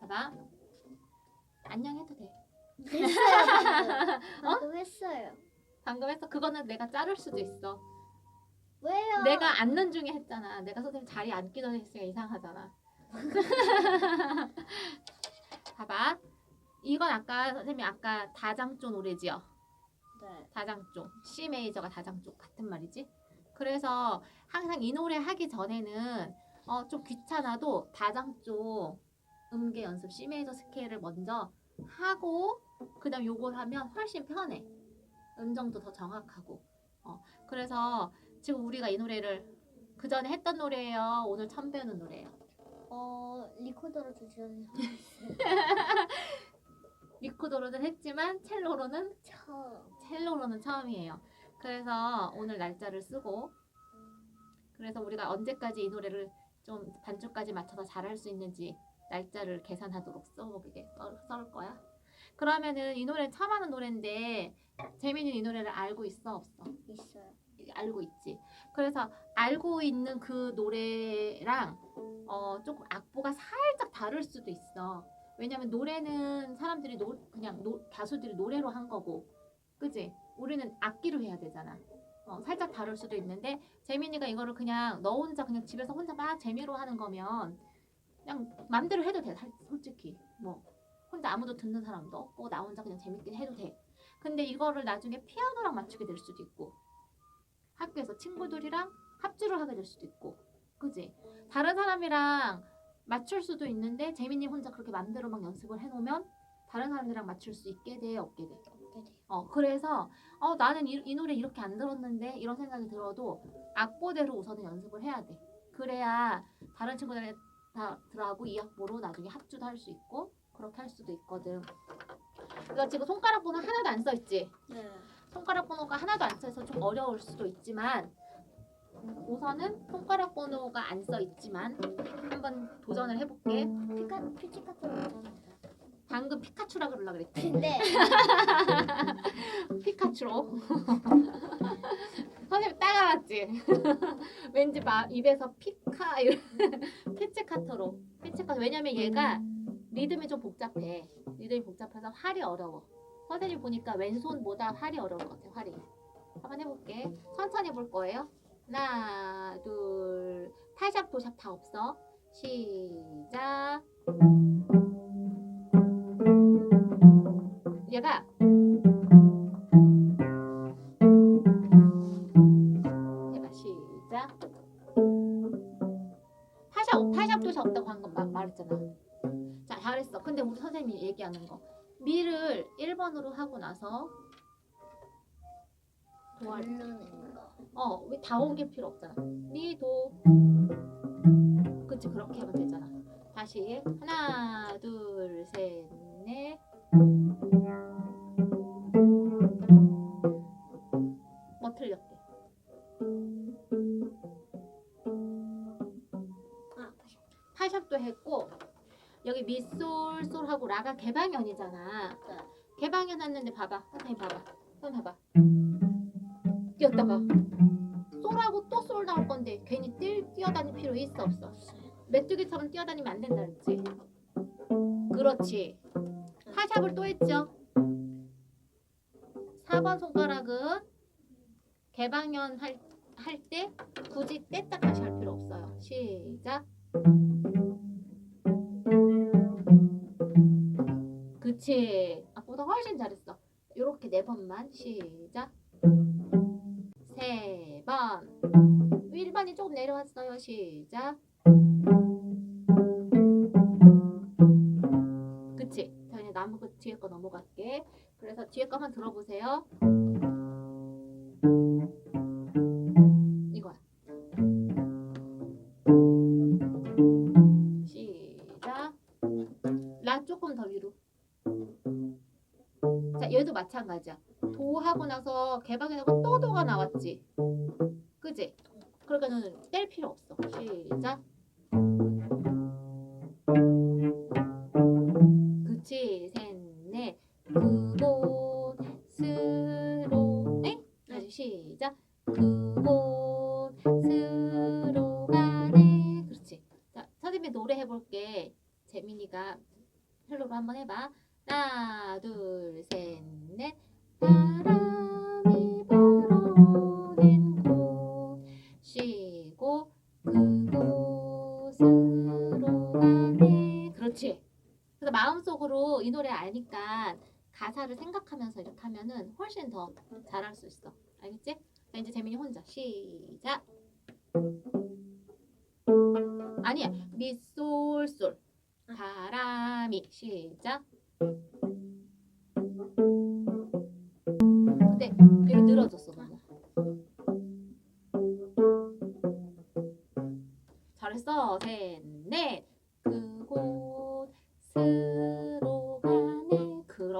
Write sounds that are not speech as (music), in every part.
봐봐. 안녕해도 돼. 했어요 방금. 방금 했어요. 방금 해서 그거는 내가 자를 수도 있어. 왜요? 내가 앉는 중에 했잖아. 내가 선생님 자리에 앉기 전에 했으니까 이상하잖아. (laughs) 봐봐. 이건 아까 선생님이 아까 다장조 노래지요. 네. 다장조. C 메이저가 다장조 같은 말이지. 그래서 항상 이 노래 하기 전에는 어, 좀 귀찮아도 다장조 음계 연습 C 메이저 스케일을 먼저 하고 그다음 요걸 하면 훨씬 편해. 음정도 더 정확하고. 어, 그래서 지금 우리가 이 노래를 그 전에 했던 노래예요. 오늘 처음 배우는 노래예요. 어 리코더로 주시는 (laughs) 리코더로는 했지만 첼로로는 처음. 첼로로는 처음이에요. 그래서 오늘 날짜를 쓰고 그래서 우리가 언제까지 이 노래를 좀 반주까지 맞춰서 잘할 수 있는지 날짜를 계산하도록 써보게 써- 써올 거야. 그러면은 이 노래 처음 하는 노래인데 재민이 이 노래를 알고 있어 없어? 있어요. 알고 있지. 그래서 알고 있는 그 노래랑 어 조금 악보가 살짝 다를 수도 있어. 왜냐면 노래는 사람들이 노, 그냥 노, 가수들이 노래로 한 거고, 그지? 우리는 악기로 해야 되잖아. 어, 살짝 다를 수도 있는데 재민이가 이거를 그냥 너 혼자 그냥 집에서 혼자 막 재미로 하는 거면 그냥 맘대로 해도 돼. 살- 솔직히 뭐 혼자 아무도 듣는 사람도 없고 나 혼자 그냥 재밌게 해도 돼. 근데 이거를 나중에 피아노랑 맞추게 될 수도 있고 학교에서 친구들이랑 합주를 하게 될 수도 있고 그지 다른 사람이랑 맞출 수도 있는데 재민이 혼자 그렇게 맘대로 막 연습을 해놓으면 다른 사람들이랑 맞출 수 있게 돼 없게 돼. 어 그래서 어 나는 이, 이 노래 이렇게 안 들었는데 이런 생각이 들어도 악보대로 우선은 연습을 해야 돼. 그래야 다른 친구들하고 이 악보로 나중에 합주도 할 수 있고 그렇게 할 수도 있거든. 그러니까 지금 손가락 번호 하나도 안 써 있지. 네. 손가락 번호가 하나도 안 써서 좀 어려울 수도 있지만 우선은 손가락 번호가 안 써 있지만 한번 도전을 해볼게. 피카 못합니다. 방금 피카츄라 그러려 그랬지. 근데 (laughs) 피카츄로. (laughs) 선생님 따라왔지. (laughs) 왠지 막 입에서 피카 이런 피치카토로. 피치카토 왜냐면 얘가 리듬이 좀 복잡해. 리듬이 복잡해서 활이 어려워. 선생님 보니까 왼손보다 활이 어려운 것 같아. 활이. 한번 해볼게. 천천히 볼 거예요. 하나, 둘, 타샵 도샵 다 없어. 시작. 얘가 해봐 시작. 타샵 타샵 도샵 없다고 방금 막 말했잖아. 자 잘했어. 근데 우리 선생님이 얘기하는 거 미를 1번으로 하고 나서 도할 누르는 거. 어, 왜다 옮길 필요 없잖아. 미, 도. 그치, 그렇게 하면 되잖아. 다시. 하나, 둘, 셋, 넷. 뭐 틀렸게? 아 파샵도 했고, 여기 미, 솔, 솔하고 라가 개방현이잖아. 네. 개방현 했는데 봐봐. 선생님 봐봐. 선생님 봐봐. 뛰었다가. 솔하고 또솔 나올 건데 괜히 뛰, 뛰어다닐 필요 있어 없어? 메뚜기처럼 뛰어다니면 안 된다 그랬지? 그렇지. 파샵을 또 했죠? 4번 손가락은 개방현 할, 할 때 굳이 뗐다 다시 할 필요 없어요. 시작. 그치. 아보다 훨씬 잘했어. 요렇게 네 번만 시작. 세 번. 1번이 조금 내려왔어요. 시작. 그치? 자, 이제 남은 거 뒤에 거 넘어갈게. 그래서 뒤에 거만 들어보세요. 이거야. 시작. 라 조금 더 위로. 자, 얘도 마찬가지야. 도 하고 나서 개방해놓고 또 도가 나왔지. 그지? 그러니까는 뗄 필요 없어. 시작. 그치? 셋, 넷. 그곳으로. 네? 다시 시작. 그 마음속으로 이 노래 아니까 가사를 생각하면서 이렇게 하면은 훨씬 더 잘할 수 있어. 알겠지? 자, 이제 재민이 혼자 시작. 아니야. 미솔솔 바람이 시작. 근데 여기 늘어졌어 너무. 잘했어. 셋, 넷. 가네.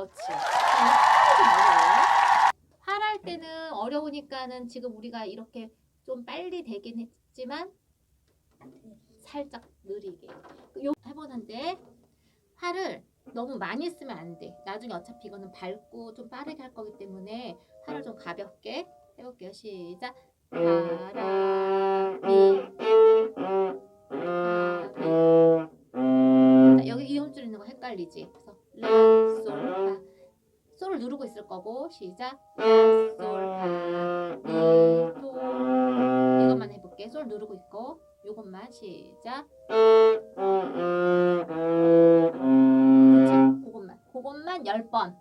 그렇지. 활할 때는 어려우니까는 지금 우리가 이렇게 좀 빨리 되긴 했지만 살짝 느리게. 요 해보는데 활을 너무 많이 쓰면 안 돼. 나중에 어차피 이거는 밟고 좀 빠르게 할 거기 때문에 활을 좀 가볍게 해볼게요. 시작. 바람 헷갈리지? 그래서 라, 솔, 파. 솔을 누르고 있을 거고 시작. 라, 솔, 파, 미, 도. 이것만 해볼게. 솔 누르고 있고 요것만 시작. 그렇지. 그것만. 그것만 열 번.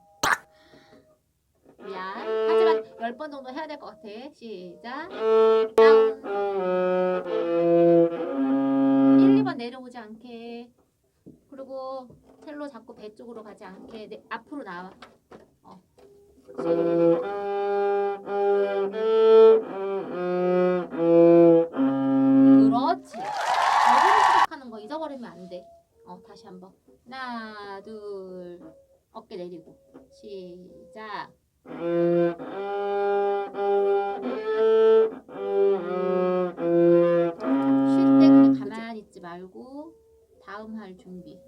미안. 하지만 열 번 정도 해야 될 것 같아. 시작. 다 쪽으로 가지 않게 내, 앞으로 나와. 어. 그렇지. 어디로 시작하는 거 잊어버리면 안 돼. 어, 다시 한번. 하나, 둘, 어깨 내리고. 시작. 쉴 때 그냥 가만히 있지 말고 다음 할 준비.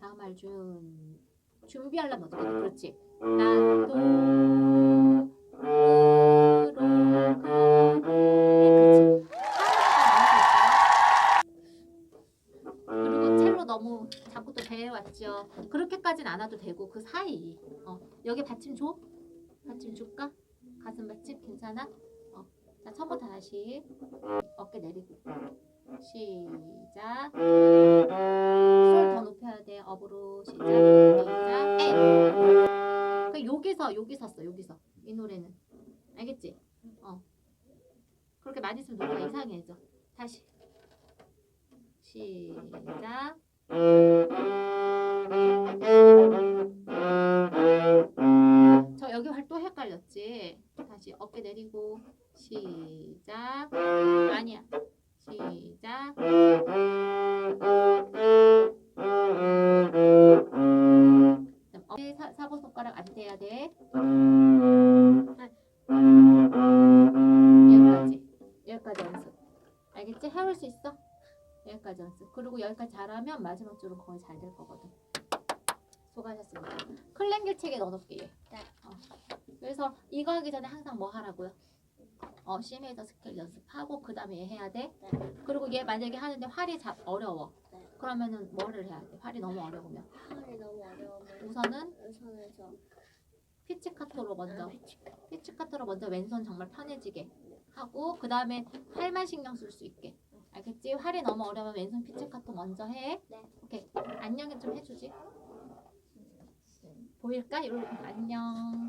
다음 할 준. 준비하려면 어떻게 돼? 그렇지. 나도. 그리고 첼로 너무 자꾸 또 배에 왔죠. 그렇게까지는 안 와도 되고 그 사이. 어 여기 받침 줘? 받침 줄까? 가슴 받침 괜찮아? 어. 자 처음부터 다시 어깨 내리고 시작. 솔 더 높여야 돼. 업으로 시작. 시작. 에. 그 여기서 여기서 써 여기서 이 노래는 알겠지? 어. 그렇게 많이 쓰면 노래가 이상해져. 다시. 시작. 잘하면 마지막 줄은 거의 잘 될 거거든. 수고하셨습니다. 클랭길 책에 넣어놓을게 얘. 네. 어. 그래서 이거 하기 전에 항상 뭐 하라고요? 어, C 메이저 스케일 연습하고 그 다음에 얘 해야 돼. 네. 그리고 얘 만약에 하는데 활이 잡 어려워. 네. 그러면은 뭐를 해야 돼? 활이 너무 어려우면 하늘이 너무 어려우면 우선은 우선에서 피치카토로 먼저 아, 피치카. 피치카토로 먼저 왼손 정말 편해지게 하고 그 다음에 활만 신경 쓸 수 있게 알겠지? 활이 너무 어려우면 왼손 피치카토 먼저 해. 네. 오케이 안녕이 좀 해주지. 보일까? 이렇게 안녕.